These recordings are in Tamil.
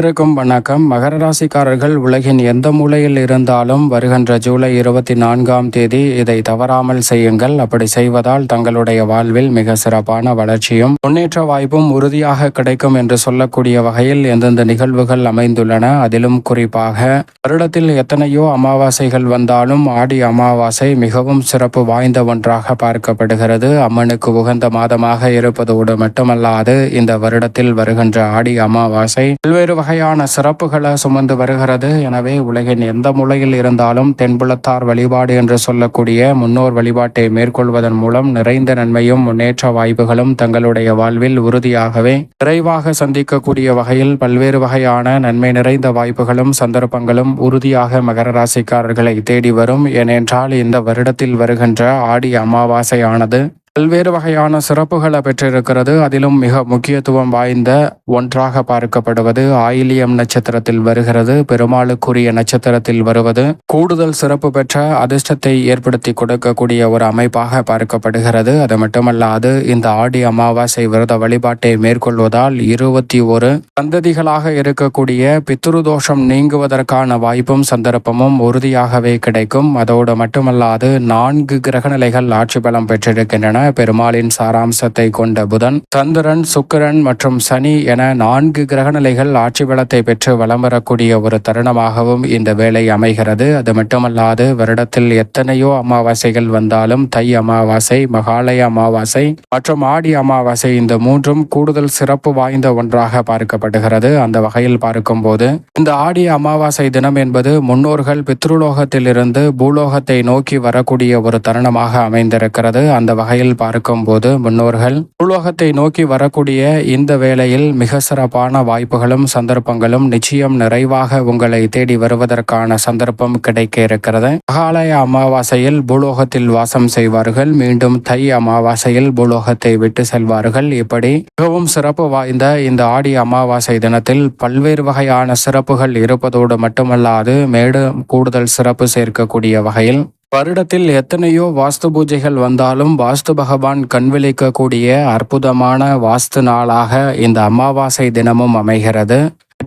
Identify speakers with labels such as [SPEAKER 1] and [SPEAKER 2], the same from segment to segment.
[SPEAKER 1] இருக்கும் வணக்கம். மகர ராசிக்காரர்கள் உலகின் எந்த மூலையில் இருந்தாலும் வருகின்ற ஜூலை இருபத்தி நான்காம் தேதி இதை தவறாமல் செய்யுங்கள். அப்படி செய்வதால் தங்களுடைய வாழ்வில் மிக சிறப்பான வளர்ச்சியும் முன்னேற்ற வாய்ப்பும் உறுதியாக கிடைக்கும் என்று சொல்லக்கூடிய வகையில் எந்தெந்த நிகழ்வுகள் அமைந்துள்ளன அதிலும் குறிப்பாக வருடத்தில் எத்தனையோ அமாவாசைகள் வந்தாலும் ஆடி அமாவாசை மிகவும் சிறப்பு வாய்ந்த ஒன்றாக பார்க்கப்படுகிறது. அம்மனுக்கு உகந்த மாதமாக இருப்பதோடு மட்டுமல்லாது இந்த வருடத்தில் வருகின்ற ஆடி அமாவாசை பல்வேறு வகையான சிறப்புகளை சுமந்து வருகிறது. எனவே உலகின் எந்த மூலையில் இருந்தாலும் தென்புலத்தார் வழிபாடு என்று சொல்லக்கூடிய முன்னோர் வழிபாட்டை மேற்கொள்வதன் மூலம் நிறைந்த நன்மையும் முன்னேற்ற வாய்ப்புகளும் தங்களுடைய வாழ்வில் உறுதியாகவே விரைவாக சந்திக்கக்கூடிய வகையில் பல்வேறு வகையான நன்மை நிறைந்த வாய்ப்புகளும் சந்தர்ப்பங்களும் உறுதியாக மகர ராசிக்காரர்களை தேடி வரும். ஏனென்றால் இந்த வருடத்தில் வருகின்ற ஆடி அமாவாசையானது பல்வேறு வகையான சிறப்புகளை பெற்றிருக்கிறது. அதிலும் மிக முக்கியத்துவம் வாய்ந்த ஒன்றாக பார்க்கப்படுவது ஆயிலியம் நட்சத்திரத்தில் வருகிறது. பெருமாளுக்குரிய நட்சத்திரத்தில் வருவது கூடுதல் சிறப்பு பெற்ற அதிர்ஷ்டத்தை ஏற்படுத்தி கொடுக்கக்கூடிய ஒரு அமைப்பாக பார்க்கப்படுகிறது. அது மட்டுமல்லாது இந்த ஆடி அமாவாசை விரத வழிபாட்டை மேற்கொள்வதால் இருபத்தி ஒரு சந்ததிகளாக இருக்கக்கூடிய பித்ருதோஷம் நீங்குவதற்கான வாய்ப்பும் சந்தர்ப்பமும் உறுதியாகவே கிடைக்கும். அதோடு மட்டுமல்லாது நான்கு கிரகநிலைகள் ஆட்சி பலம் பெற்றிருக்கின்றன. பெருமாளின் சாராம்சத்தை கொண்ட புதன் சந்திரன் சுக்கிரன் மற்றும் சனி என நான்கு கிரகநிலைகள் ஆட்சி பலத்தை பெற்று வலம் வரக்கூடிய ஒரு தருணமாகவும் இந்த வேலை அமைகிறது. அது மட்டுமல்லாது வருடத்தில் எத்தனையோ அமாவாசைகள் வந்தாலும் தை அமாவாசை மகாலய அமாவாசை மற்றும் ஆடி அமாவாசை இந்த மூன்றும் கூடுதல் சிறப்பு வாய்ந்த ஒன்றாக பார்க்கப்படுகிறது. அந்த வகையில் பார்க்கும்போது இந்த ஆடி அமாவாசை தினம் என்பது முன்னோர்கள் பித்ருலோகத்திலிருந்து பூலோகத்தை நோக்கி வரக்கூடிய ஒரு தருணமாக அமைந்திருக்கிறது. அந்த வகையில் பார்க்கும்போது முன்னோர்கள் பூலோகத்தை நோக்கி வரக்கூடிய இந்த வேளையில் மிக சிறப்பான வாய்ப்புகளும் சந்தர்ப்பங்களும் நிச்சயம் நிறைவாக உங்களை தேடி வருவதற்கான சந்தர்ப்பம் கிடைக்க இருக்கிறது மகாலய அமாவாசையில் பூலோகத்தில் வாசம் செய்வார்கள். மீண்டும் தை அமாவாசையில் பூலோகத்தை விட்டு செல்வார்கள். இப்படி மிகவும் சிறப்பு வாய்ந்த இந்த ஆடி அமாவாசை தினத்தில் பல்வேறு வகையான சிறப்புகள் இருப்பதோடு மட்டுமல்லாது மேலும் கூடுதல் சிறப்பு சேர்க்கக்கூடிய வகையில் வருடத்தில் எத்தனையோ வாஸ்து பூஜைகள் வந்தாலும் வாஸ்து பகவான் கண்விழிக்கக்கூடிய அற்புதமான வாஸ்து நாளாக இந்த அமாவாசை தினமும் அமைகிறது.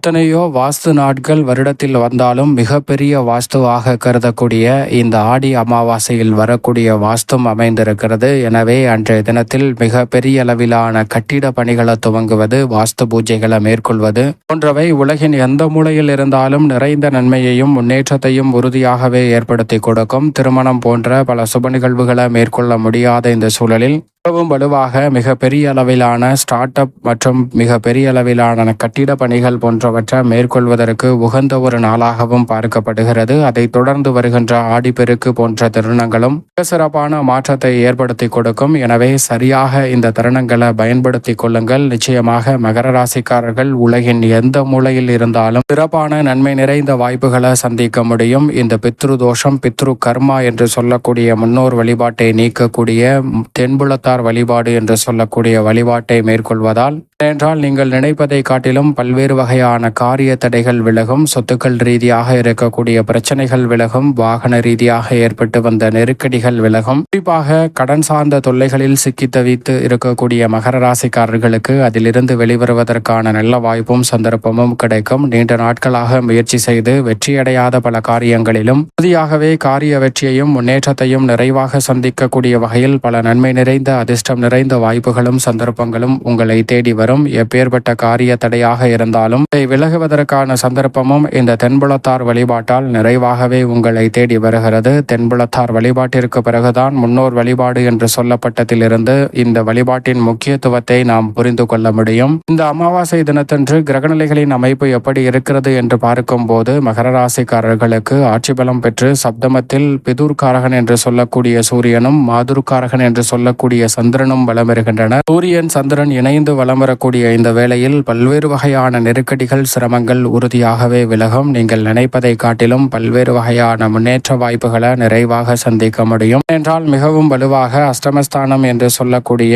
[SPEAKER 1] எத்தனையோ வாஸ்து நாட்கள் வருடத்தில் வந்தாலும் மிகப்பெரிய வாஸ்துவாக கருதக்கூடிய இந்த ஆடி அமாவாசையில் வரக்கூடிய வாஸ்தும் அமைந்திருக்கிறது. எனவே அன்றைய தினத்தில் மிக பெரிய அளவிலான கட்டிட பணிகளை துவங்குவது வாஸ்து பூஜைகளை மேற்கொள்வது போன்றவை உலகின் எந்த மூலையில் இருந்தாலும் நிறைந்த நன்மையையும் முன்னேற்றத்தையும் உறுதியாகவே ஏற்படுத்தி கொடுக்கும். திருமணம் போன்ற பல சுப நிகழ்வுகளை மேற்கொள்ள முடியாத இந்த சூழலில் மிகவும் வலுவாக மிக பெரிய அளவிலான ஸ்டார்ட் அப் மற்றும் மிக பெரிய அளவிலான கட்டிட பணிகள் போன்றவற்றை மேற்கொள்வதற்கு உகந்த ஒரு நாளாகவும் பார்க்கப்படுகிறது. அதைத் தொடர்ந்து வருகின்ற ஆடிப்பெருக்கு போன்ற தருணங்களும் மிக சிறப்பான மாற்றத்தை ஏற்படுத்தி கொடுக்கும். எனவே சரியாக இந்த தருணங்களை பயன்படுத்தி கொள்ளுங்கள். நிச்சயமாக மகர ராசிக்காரர்கள் உலகின் எந்த மூலையில் இருந்தாலும் சிறப்பான நன்மை நிறைந்த வாய்ப்புகளை சந்திக்க முடியும். இந்த பித்ரு தோஷம் பித்ரு கர்மா என்று சொல்லக்கூடிய முன்னோர் வழிபாட்டை நீக்கக்கூடிய தென்புலத்தார் வழிபாடு என்று சொல்லக்கூடிய வழிபாட்டை மேற்கொள்வதால் என்றால் நீங்கள் நினைப்பதை காட்டிலும் பல்வேறு வகையான காரிய தடைகள் விலகும் சொத்துக்கள் ரீதியாக இருக்கக்கூடிய பிரச்சனைகள் விலகும் வாகன ரீதியாக ஏற்பட்டு வந்த நெருக்கடிகள் விலகும். குறிப்பாக கடன் சார்ந்த தொல்லைகளில் சிக்கி தவித்து இருக்கக்கூடிய மகர ராசிக்காரர்களுக்கு அதிலிருந்து வெளிவருவதற்கான நல்ல வாய்ப்பும் சந்தர்ப்பமும் கிடைக்கும். நீண்ட நாட்களாக முயற்சி செய்து வெற்றியடையாத பல காரியங்களிலும் உறுதியாகவே காரிய வெற்றியையும் முன்னேற்றத்தையும் நிறைவாக சந்திக்கக்கூடிய வகையில் பல நன்மை நிறைந்த அதிர்ஷ்டம் நிறைந்த வாய்ப்புகளும் சந்தர்ப்பங்களும் உங்களை தேடி வரும். எப்பேற்பட்ட காரிய தடையாக இருந்தாலும் இதை விலகுவதற்கான சந்தர்ப்பமும் இந்த தென்புலத்தார் வழிபாட்டால் நிறைவாகவே உங்களை தேடி வருகிறது. தென்புலத்தார் வழிபாட்டிற்கு பிறகுதான் முன்னோர் வழிபாடு என்று சொல்லப்பட்டதிலிருந்து இந்த வழிபாட்டின் முக்கியத்துவத்தை நாம் புரிந்து கொள்ள முடியும். இந்த அமாவாசை தினத்தன்று கிரகநிலைகளின் அமைப்பு எப்படி இருக்கிறது என்று பார்க்கும்போது மகர ராசிக்காரர்களுக்கு ஆட்சி பலம் பெற்று சப்தமத்தில் பிதூர்காரகன் என்று சொல்லக்கூடிய சூரியனும் மாதுர்காரகன் என்று சொல்லக்கூடிய சந்திரனும் வளம் வருகின்றனர். சூரியன் சந்திரன் இணைந்து வளம் வரக்கூடிய இந்த வேளையில் பல்வேறு வகையான நெருக்கடிகள் சிரமங்கள் உறுதியாகவே விலகும். நீங்கள் நினைப்பதை காட்டிலும் பல்வேறு வகையான முன்னேற்ற வாய்ப்புகளை நிறைவாக சந்திக்க முடியும். என்றால் மிகவும் வலுவாக அஷ்டமஸ்தானம் என்று சொல்லக்கூடிய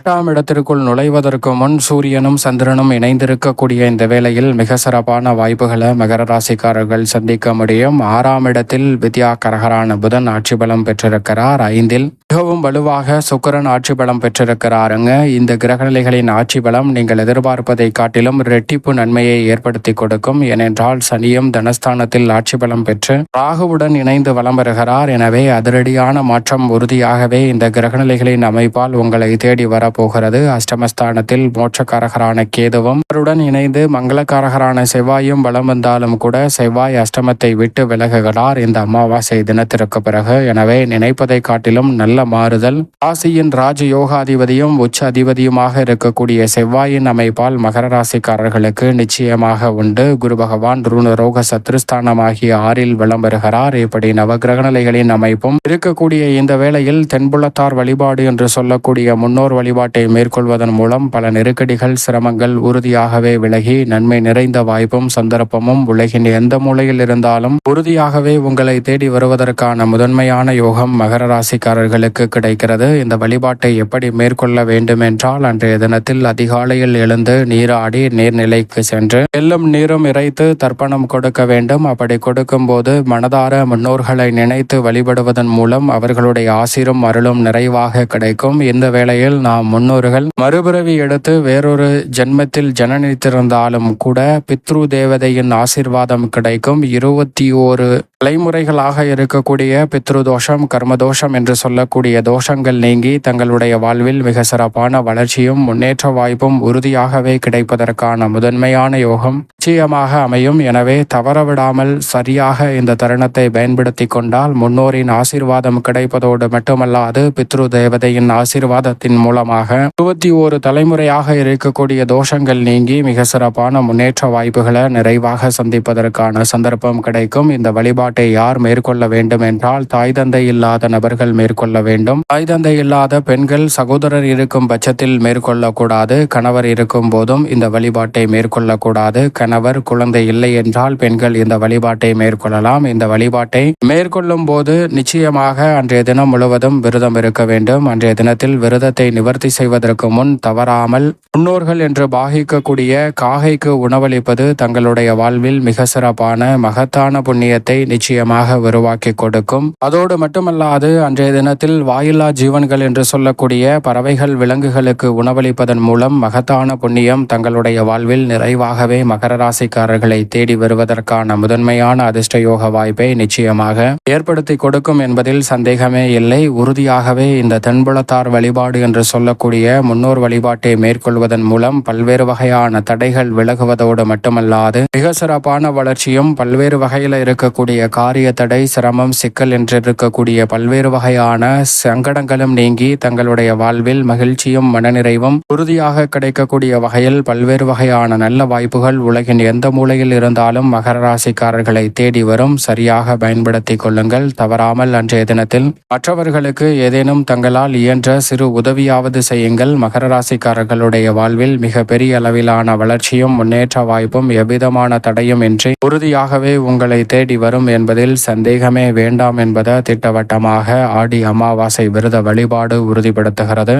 [SPEAKER 1] எட்டாம் இடத்திற்குள் நுழைவதற்கு முன் சூரியனும் சந்திரனும் இணைந்திருக்கக்கூடிய இந்த வேளையில் மிக சிறப்பான வாய்ப்புகளை மகர ராசிக்காரர்கள் சந்திக்க முடியும். ஆறாம் இடத்தில் வித்யா கரகரான புதன் ஆட்சி பலம் பெற்றிருக்கிறார். ஐந்தில் மிகவும் வலுவாக சுக்கரன் ஆட்சி பலம் பெற்றிருக்கிறாருங்க. இந்த கிரகநிலைகளின் ஆட்சி பலம் நீங்கள் எதிர்பார்ப்பதை காட்டிலும் ரெட்டிப்பு நன்மையை ஏற்படுத்தி கொடுக்கும். ஏனென்றால் சனியும் தனஸ்தானத்தில் ஆட்சி பலம் பெற்று ராகுவுடன் இணைந்து வலம் வருகிறார். எனவே அதிரடியான மாற்றம் உறுதியாகவே இந்த கிரகநிலைகளின் அமைப்பால் உங்களை தேடி வரப்போகிறது. அஷ்டமஸ்தானத்தில் மோட்சக்காரகரான கேதுவும் அவருடன் இணைந்து மங்களக்காரகரான செவ்வாயும் பலம் வந்தாலும் கூட செவ்வாய் அஷ்டமத்தை விட்டு விலகுகிறார். இந்த அமாவாசை தினத்திற்கு பிறகு. எனவே நினைப்பதை காட்டிலும் நல்ல மாறுதல். ராசியின் ராஜ யோகாதிபதியும் உச்ச அதிபதியுமாக இருக்கக்கூடிய செவ்வாயின் அமைப்பால் மகர ராசிக்காரர்களுக்கு நிச்சயமாக உண்டு. குரு பகவான் ருணரோக சத்ருஸ்தானமாகிய ஆறில் விளம் வருகிறார். இப்படி நவகிரக நிலைகளின் அமைப்பும் இருக்கக்கூடிய இந்த வேளையில் தென்புலத்தார் வழிபாடு என்று சொல்லக்கூடிய முன்னோர் வழிபாட்டை மேற்கொள்வதன் மூலம் பல நெருக்கடிகள் சிரமங்கள் உறுதியாகவே விலகி நன்மை நிறைந்த வாய்ப்பும் சந்தர்ப்பமும் உலகின் எந்த மூலையில் இருந்தாலும் உறுதியாகவே உங்களை தேடி வருவதற்கான முதன்மையான யோகம் மகர ராசிக்காரர்களுக்கு கிடைக்கிறது. இந்த வழிபாட்டை எப்படி மேற்கொள்ள வேண்டும் என்றால் அன்றைய தினத்தில் அதிகாலையில் எழுந்து நீராடி நீர்நிலைக்கு சென்று எல்லும் நீரும் இறைத்து தர்ப்பணம் கொடுக்க வேண்டும். அப்படி கொடுக்கும் போது மனதார முன்னோர்களை நினைத்து வழிபடுவதன் மூலம் அவர்களுடைய ஆசிரும் அருளும் நிறைவாக கிடைக்கும். இந்த வேளையில் நாம் முன்னோர்கள். மறுபிறவி எடுத்து வேறொரு ஜென்மத்தில் ஜனனித்திருந்தாலும் கூட பித்ரு தேவதையின் ஆசிர்வாதம் கிடைக்கும். இருபத்தி ஓரு தலைமுறைகளாக இருக்கக்கூடிய பித்ரு தோஷம் கர்மதோஷம் என்று சொல்லக்கூடிய தோஷங்கள் நீங்கி தங்களுடைய வாழ்வில் மிக சிறப்பான வளர்ச்சியும் முன்னேற்ற வாய்ப்பும் உறுதியாகவே கிடைப்பதற்கான முதன்மையான யோகம் நிச்சயமாக அமையும். எனவே தவறவிடாமல் சரியாக இந்த தருணத்தை பயன்படுத்தி கொண்டால் முன்னோரின் ஆசீர்வாதம் கிடைப்பதோடு மட்டுமல்லாது பித்ரு தேவதையின் ஆசீர்வாதத்தின் மூலமாக இருபத்தி ஓரு தலைமுறையாக இருக்கக்கூடிய தோஷங்கள் நீங்கி மிக சிறப்பான முன்னேற்ற வாய்ப்புகளை நிறைவாக சந்திப்பதற்கான சந்தர்ப்பம் கிடைக்கும். இந்த வழிபாடு செயல்பாட்டை யார் மேற்கொள்ள வேண்டும் என்றால் தாய் தந்தை இல்லாத நபர்கள் மேற்கொள்ள வேண்டும். தாய் தந்தை இல்லாத பெண்கள் சகோதரர் இருக்கும் பட்சத்தில் மேற்கொள்ளக்கூடாது கணவர் இருக்கும் போதும் இந்த வழிபாட்டை மேற்கொள்ளக்கூடாது கணவர் குழந்தை இல்லை என்றால் பெண்கள் இந்த வழிபாட்டை மேற்கொள்ளலாம். இந்த வழிபாட்டை மேற்கொள்ளும் போது நிச்சயமாக அன்றைய தினம் முழுவதும் விரதம் இருக்க வேண்டும். அன்றைய தினத்தில் விரதத்தை நிவர்த்தி செய்வதற்கு முன் தவறாமல் முன்னோர்கள் என்று பாகிக்கக்கூடிய காகைக்கு உணவளிப்பது தங்களுடைய வாழ்வில் மிக சிறப்பான மகத்தான புண்ணியத்தை நிச்சயமாக உருவாக்கி கொடுக்கும். அதோடு மட்டுமல்லாது அன்றைய தினத்தில் வாயில்லா ஜீவன்கள் என்று சொல்லக்கூடிய பறவைகள் விலங்குகளுக்கு உணவளிப்பதன் மூலம் மகத்தான புண்ணியம் தங்களுடைய வாழ்வில் நிறைவாகவே மகர ராசிக்காரர்களை தேடி வருவதற்கான முதன்மையான அதிர்ஷ்ட யோக வாய்ப்பை நிச்சயமாக ஏற்படுத்தி கொடுக்கும் என்பதில் சந்தேகமே இல்லை. உறுதியாகவே இந்த தென்புலத்தார் வழிபாடு என்று சொல்லக்கூடிய முன்னோர் வழிபாட்டை மேற்கொள்வதன் மூலம் பல்வேறு வகையான தடைகள் விலகுவதோடு மட்டுமல்லாது மிக சிறப்பான வளர்ச்சியும் பல்வேறு வகையில் இருக்கக்கூடிய காரிய தடை சிரமம் சிக்கல் என்றிருக்கக்கூடிய பல்வேறு வகையான சங்கடங்களும் நீங்கி தங்களுடைய வாழ்வில் மகிழ்ச்சியும் மனநிறைவும் உறுதியாக கிடைக்கக்கூடிய வகையில் பல்வேறு வகையான நல்ல வாய்ப்புகள் உலகின் எந்த மூலையில் இருந்தாலும் மகர ராசிக்காரர்களை தேடி வரும். சரியாக பயன்படுத்திக் கொள்ளுங்கள். தவறாமல் அன்றைய தினத்தில் மற்றவர்களுக்கு ஏதேனும் தங்களால் இயன்ற சிறு உதவியாவது செய்யுங்கள். மகர ராசிக்காரர்களுடைய வாழ்வில் மிக பெரிய அளவிலான வளர்ச்சியும் முன்னேற்ற வாய்ப்பும் எவ்விதமான தடையும் இன்றி உறுதியாகவே உங்களை தேடி வரும். என்பதில் சந்தேகமே வேண்டாம் என்பதை திட்டவட்டமாக ஆடி அமாவாசை விரத வழிபாடு உறுதிப்படுத்துகிறது.